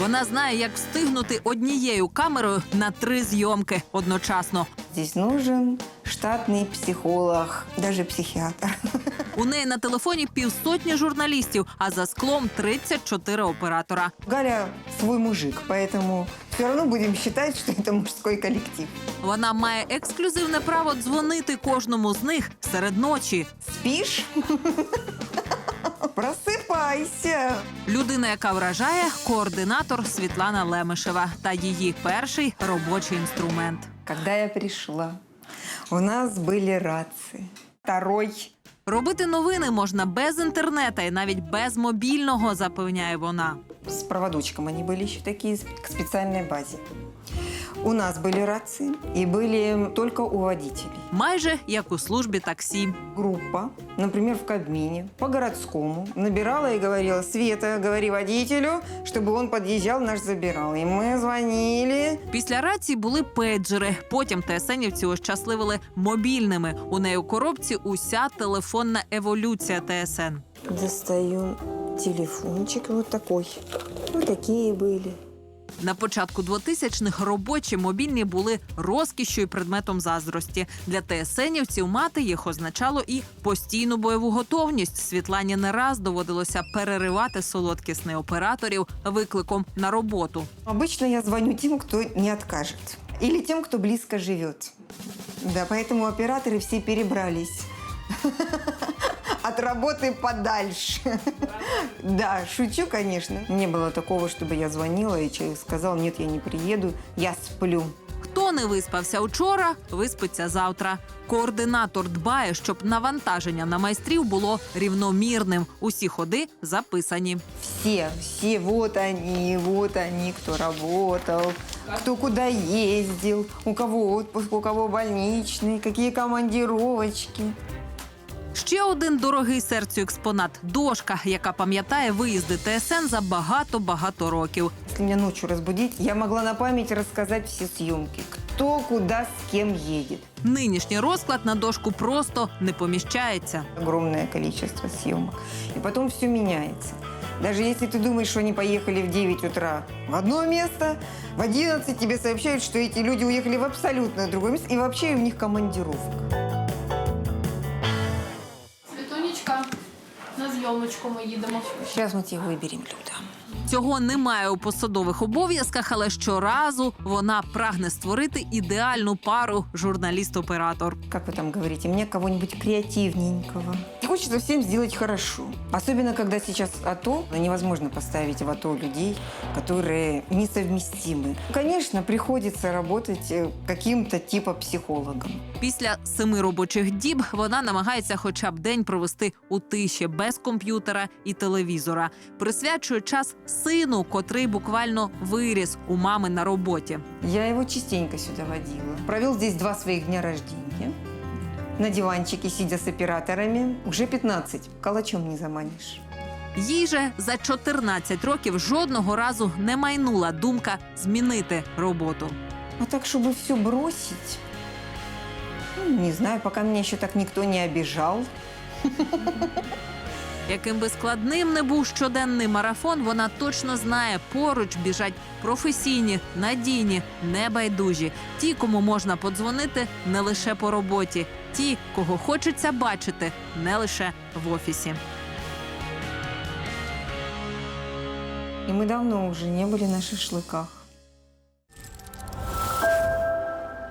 Вона знає, як встигнути однією камерою на три зйомки одночасно. Здесь нужен штатный психолог, даже психиатр. У неї на телефоні півсотні журналістів, а за склом 34 оператора. Галя свой мужик, поэтому все равно будем считать, что это мужской коллектив. Вона має ексклюзивне право дзвонити кожному з них серед ночі. Спишь? Просыпайся. Людина, яка вражає, координатор Світлана Лемешева та її перший робочий інструмент. Когда я пришла, у нас были рации. Второй Робити новини можна без інтернета і навіть без мобільного, запевняє вона. с проводочком они были еще такие к специальной базе. У нас были рации и были только у водителей. Майже як у службі таксі. Группа, например, в Кабмине, по городскому, набирала и говорила, Света, говори водителю, чтобы он подъезжал, наш забирал. И мы звонили. Після рації були пейджери. Потім ТСНівці ощасливили мобільними. У неї у коробці уся телефонна еволюція ТСН. Достаю телефончик вот такой. Вот такие были. На початку 2000-х робочі мобільні були розкішю і предметом заздрості. Для ТСНівців мати їх означало і постійну бойову готовність. Світлані не раз доводилося переривати солодкісний операторів викликом на роботу. Обычно я звоню тем, кто не откажет. Или тем, кто близко живет. Да, поэтому операторы все перебрались. От работы подальше. Да, шучу, конечно. Не было такого, чтобы я звонила, и человек сказал, нет, я не приеду, я сплю. Хто не виспався учора, виспиться завтра. Координатор дбає, щоб навантаження на майстрів було рівномірним. Усі ходи записані. Все, все, вот они, вот они, кто работал, кто куда ездил, у кого отпуск, у кого больничный, какие командировочки. Ще один дорогий серцю експонат дошка, яка пам'ятає виїзди ТСН за багато-багато років. Если меня ночью разбудить, я могла на память рассказать все съемки. Кто куда с кем едет. Нинішній розклад на дошку просто не поміщається. Огромное количество съемок. И потом все меняется. Даже если ты думаешь, что они поехали в 9 утра в одно место, в 11 тебе сообщают, что эти люди уехали в абсолютно другое место, и вообще у них командировка. На зйомочку ми їдемо. Сейчас мы тебе выберем, Люда. Цього немає у посадових обов'язках, але щоразу вона прагне створити ідеальну пару журналіст-оператор. Как вы там говорите, мне кого-нибудь креативненького. Хочется всем сделать хорошо. Особенно, когда сейчас АТО, невозможно поставить в АТО людей, которые несовместимы. Конечно, приходится работать э, каким-то типа психологом. Після семи робочих діб вона намагається хоча б день провести у тиші без комп'ютера і телевізора. Присвячує час сину, котрий буквально виріс у мами на роботі. Я его частенько сюда водила. Провел здесь два своих дня рождения. На диванчике, сидя с операторами. Уже 15. Калачом не заманишь. Їй же за 14 років жодного разу не майнула думка змінити роботу. А так, чтобы все бросить, ну, не знаю, пока меня еще так никто не обижал. Яким би складним не був щоденний марафон, вона точно знає, поруч біжать професійні, надійні, небайдужі. Ті, кому можна подзвонити не лише по роботі, ті, кого хочеться бачити не лише в офісі. И мы давно уже не были на шашлыках.